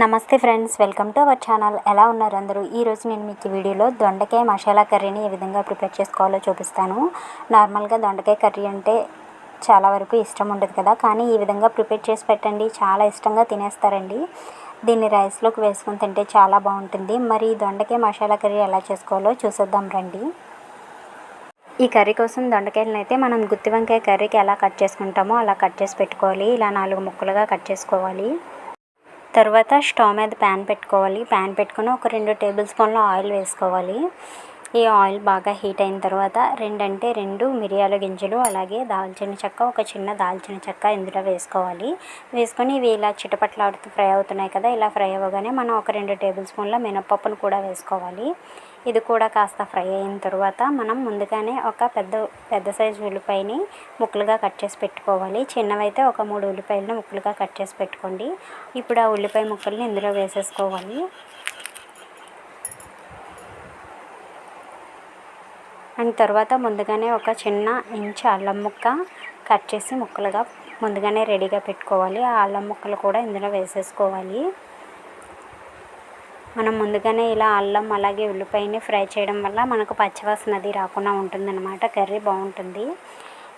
నమస్తే friends welcome to our channel. ఎలా ఉన్నారు అందరూ? ఈరోజు నేను మీకు వీడియోలో దొండకాయ మసాలా కర్రీని ఏ విధంగా ప్రిపేర్ చేసుకోవాలో చూపిస్తాను. నార్మల్గా దొండకాయ కర్రీ అంటే చాలా వరకు ఇష్టం ఉండదు కదా కానీ ఈ విధంగా ప్రిపేర్ చేసి పెట్టండి. చాలా ఇష్టంగా తినేస్తారండి. దీన్ని రైస్లోకి వేసుకొని తింటే చాలా బాగుంటుంది. మరి ఈ దొండకాయ మసాలా కర్రీ ఎలా చేసుకోవాలో చూసేద్దాం రండి. ఈ కర్రీ కోసం దొండకాయలను అయితే మనం గుత్తి వంకాయ కర్రీకి ఎలా కట్ చేసుకుంటామో అలా కట్ చేసి పెట్టుకోవాలి. ఇలా నాలుగు ముక్కలుగా కట్ చేసుకోవాలి. తర్వాత స్టవ్ మీద ప్యాన్ పెట్టుకోవాలి. ప్యాన్ పెట్టుకొని ఒక రెండు టేబుల్ స్పూన్ల ఆయిల్ వేసుకోవాలి. ఈ ఆయిల్ బాగా హీట్ అయిన తర్వాత రెండంటే రెండు మిరియాల గింజలు అలాగే దాల్చిన చెక్క ఒక చిన్న దాల్చిన చెక్క ఇందులో వేసుకోవాలి. వేసుకొని ఇవి ఇలా చిటపట్లాడుతూ ఫ్రై అవుతున్నాయి కదా ఇలా ఫ్రై అవ్వగానే మనం ఒక రెండు టేబుల్ స్పూన్ల మినపప్పును కూడా వేసుకోవాలి. ఇది కూడా కాస్త ఫ్రై అయిన తర్వాత మనం ముందుగానే ఒక పెద్ద పెద్ద సైజు ఉల్లిపాయని ముక్కలుగా కట్ చేసి పెట్టుకోవాలి. చిన్నవైతే ఒక మూడు ఉల్లిపాయలను ముక్కలుగా కట్ చేసి పెట్టుకోండి. ఇప్పుడు ఆ ఉల్లిపాయ ముక్కల్ని ఇందులో వేసేసుకోవాలి. అండ్ తర్వాత ముందుగానే ఒక చిన్న ఇంచు అల్లం ముక్క కట్ చేసి ముక్కలుగా ముందుగానే రెడీగా పెట్టుకోవాలి. ఆ అల్లం ముక్కలు కూడా ఇందులో వేసేసుకోవాలి. మనం ముందుగానే ఇలా అల్లం అలాగే ఉల్లిపాయని ఫ్రై చేయడం వల్ల మనకు పచ్చివాసన అది రాకుండా ఉంటుందన్నమాట. కర్రీ బాగుంటుంది.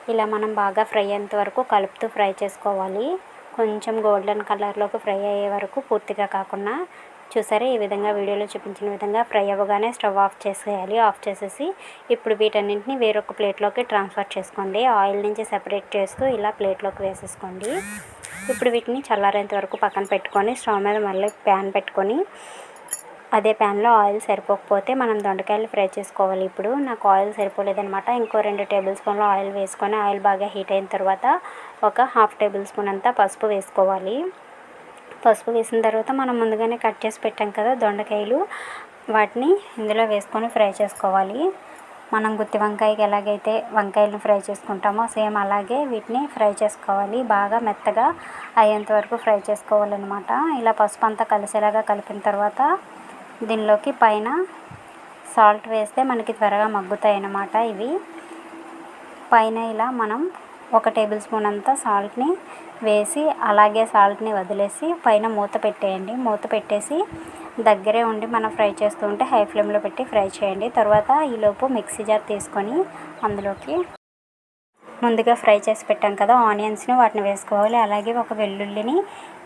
ఇలా మనం బాగా ఫ్రై అయ్యేంత వరకు కలుపుతూ ఫ్రై చేసుకోవాలి. కొంచెం గోల్డెన్ కలర్లోకి ఫ్రై అయ్యే వరకు పూర్తిగా కాకుండా చూసారా? ఈ విధంగా వీడియోలో చూపించిన విధంగా ఫ్రై అవ్వగానే స్టవ్ ఆఫ్ చేసేయాలి. ఆఫ్ చేసేసి ఇప్పుడు వీటన్నింటిని వేరొక ప్లేట్లోకి ట్రాన్స్ఫర్ చేసుకోండి. ఆయిల్ నుంచి సెపరేట్ చేస్తూ ఇలా ప్లేట్లోకి వేసేసుకోండి. ఇప్పుడు వీటిని చల్లారేంత వరకు పక్కన పెట్టుకొని స్టవ్ మీద మళ్ళీ ప్యాన్ పెట్టుకొని అదే ప్యాన్లో ఆయిల్ సరిపోకపోతే మనం దొండకాయలు ఫ్రై చేసుకోవాలి. ఇప్పుడు నాకు ఆయిల్ సరిపోలేదనమాట ఇంకో రెండు టేబుల్ స్పూన్లు ఆయిల్ వేసుకొని ఆయిల్ బాగా హీట్ అయిన తర్వాత ఒక హాఫ్ టేబుల్ స్పూన్ అంతా పసుపు వేసుకోవాలి. పసుపు వేసిన తర్వాత మనం ముందుగానే కట్ చేసి పెట్టాం కదా దొండకాయలు. వాటిని ఇందులో వేసుకొని ఫ్రై చేసుకోవాలి. మనం గుత్తి వంకాయకి ఎలాగైతే వంకాయలను ఫ్రై చేసుకుంటామో సేమ్ అలాగే వీటిని ఫ్రై చేసుకోవాలి. బాగా మెత్తగా అయ్యేంత వరకు ఫ్రై చేసుకోవాలన్నమాట. ఇలా పసుపు అంతా కలిసేలాగా కలిపిన తర్వాత దీనిలోకి పైన సాల్ట్ వేస్తే మనకి త్వరగా మగ్గుతాయి అన్నమాట ఇవి. పైన ఇలా మనం ఒక టేబుల్ స్పూన్ అంతా సాల్ట్ని వేసి అలాగే సాల్ట్ని వదిలేసి పైన మూత పెట్టేయండి. మూత పెట్టేసి దగ్గరే ఉండి మనం ఫ్రై చేస్తూ ఉంటే హై ఫ్లేమ్లో పెట్టి ఫ్రై చేయండి. తర్వాత ఈలోపు మిక్సీ జార్ తీసుకొని అందులోకి ముందుగా ఫ్రై చేసి పెట్టాం కదా ఆనియన్స్ని వాటిని వేసుకోవాలి. అలాగే ఒక వెల్లుల్లిని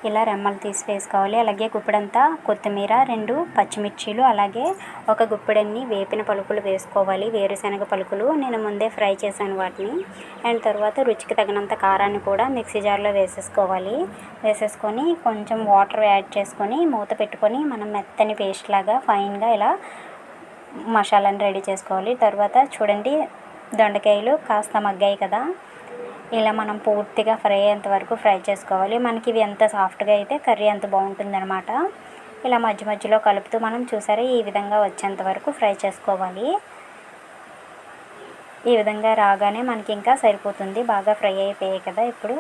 ఇలా రెమ్మలు తీసి వేసుకోవాలి అలాగే గుప్పెడంతా కొత్తిమీర రెండు పచ్చిమిర్చీలు అలాగే ఒక గుప్పెడన్ని వేపిన పలుకులు వేసుకోవాలి. వేరుశనగ పలుకులు నేను ముందే ఫ్రై చేశాను వాటిని. అండ్ తర్వాత రుచికి తగినంత కారాన్ని కూడా మిక్సీ జార్లో వేసేసుకోవాలి. వేసేసుకొని కొంచెం వాటర్ యాడ్ చేసుకొని మూత పెట్టుకొని మనం మెత్తని పేస్ట్ లాగా ఫైన్గా ఇలా మసాలాని రెడీ చేసుకోవాలి. తర్వాత చూడండి దొండకాయలు కాస్త మగ్గాయి కదా. ఇలా మనం పూర్తిగా ఫ్రై అయ్యేంత వరకు ఫ్రై చేసుకోవాలి. మనకి ఇవి ఎంత సాఫ్ట్గా అయితే కర్రీ అంత బాగుంటుందన్నమాట. ఇలా మధ్య మధ్యలో కలుపుతూ మనం చూసారా ఈ విధంగా వచ్చేంత వరకు ఫ్రై చేసుకోవాలి. ఈ విధంగా రాగానే మనకి ఇంకా సరిపోతుంది. బాగా ఫ్రై అయిపోయాయి కదా ఇప్పుడు.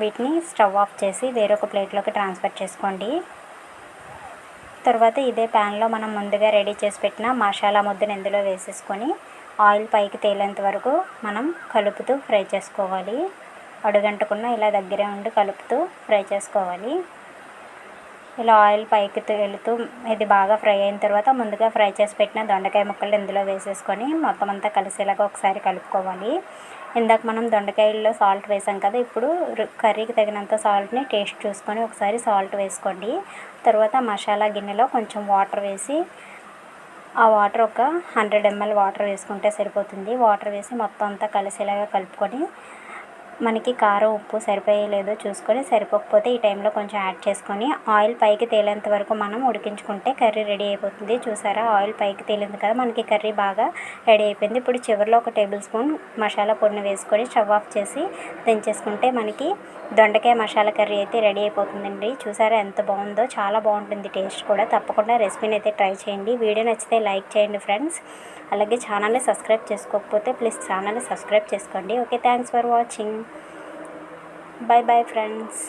వీటిని స్టవ్ ఆఫ్ చేసి వేరొక ప్లేట్లోకి ట్రాన్స్ఫర్ చేసుకోండి. తర్వాత ఇదే ప్యాన్లో మనం ముందుగా రెడీ చేసి పెట్టిన మసాలా ముద్దను ఇందులో వేసేసుకొని ఆయిల్ పైకి తేలేంత వరకు మనం కలుపుతూ ఫ్రై చేసుకోవాలి. అడుగంటకుండా ఇలా దగ్గరే ఉండి కలుపుతూ ఫ్రై చేసుకోవాలి. ఇలా ఆయిల్ పైకి తేలుతూ ఇది బాగా ఫ్రై అయిన తర్వాత ముందుగా ఫ్రై చేసి పెట్టిన దొండకాయ ముక్కలు ఇందులో వేసేసుకొని మొత్తం అంతా కలిసేలాగా ఒకసారి కలుపుకోవాలి. ఇందాక మనం దొండకాయల్లో సాల్ట్ వేసాం కదా ఇప్పుడు కర్రీకి తగినంత సాల్ట్ని టేస్ట్ చూసుకొని ఒకసారి సాల్ట్ వేసుకోండి. తర్వాత మసాలా గిన్నెలో కొంచెం వాటర్ వేసి ఆ వాటర్ ఒక హండ్రెడ్ ఎంఎల్ వాటర్ వేసుకుంటే సరిపోతుంది. వాటర్ వేసి మొత్తం అంతా కలిసేలాగా కలుపుకొని మనకి కారం ఉప్పు సరిపోయే లేదో చూసుకొని సరిపోకపోతే ఈ టైంలో కొంచెం యాడ్ చేసుకొని ఆయిల్ పైకి తేలేంత వరకు మనం ఉడికించుకుంటే కర్రీ రెడీ అయిపోతుంది. చూసారా? ఆయిల్ పైకి తేలింది కదా మనకి కర్రీ బాగా రెడీ అయిపోయింది. ఇప్పుడు చివరిలో ఒక టేబుల్ స్పూన్ మసాలా పొడిని వేసుకొని స్టవ్ ఆఫ్ చేసి దించేసుకుంటే మనకి దొండకాయ మసాలా కర్రీ అయితే రెడీ అయిపోతుందండి. చూసారా ఎంత బాగుందో? చాలా బాగుంటుంది టేస్ట్ కూడా. తప్పకుండా రెసిపీని అయితే ట్రై చేయండి. వీడియో నచ్చితే లైక్ చేయండి ఫ్రెండ్స్. అలాగే ఛానల్ని సబ్స్క్రైబ్ చేసుకోకపోతే ప్లీజ్ ఛానల్ని సబ్స్క్రైబ్ చేసుకోండి. Okay thanks for watching. Bye bye friends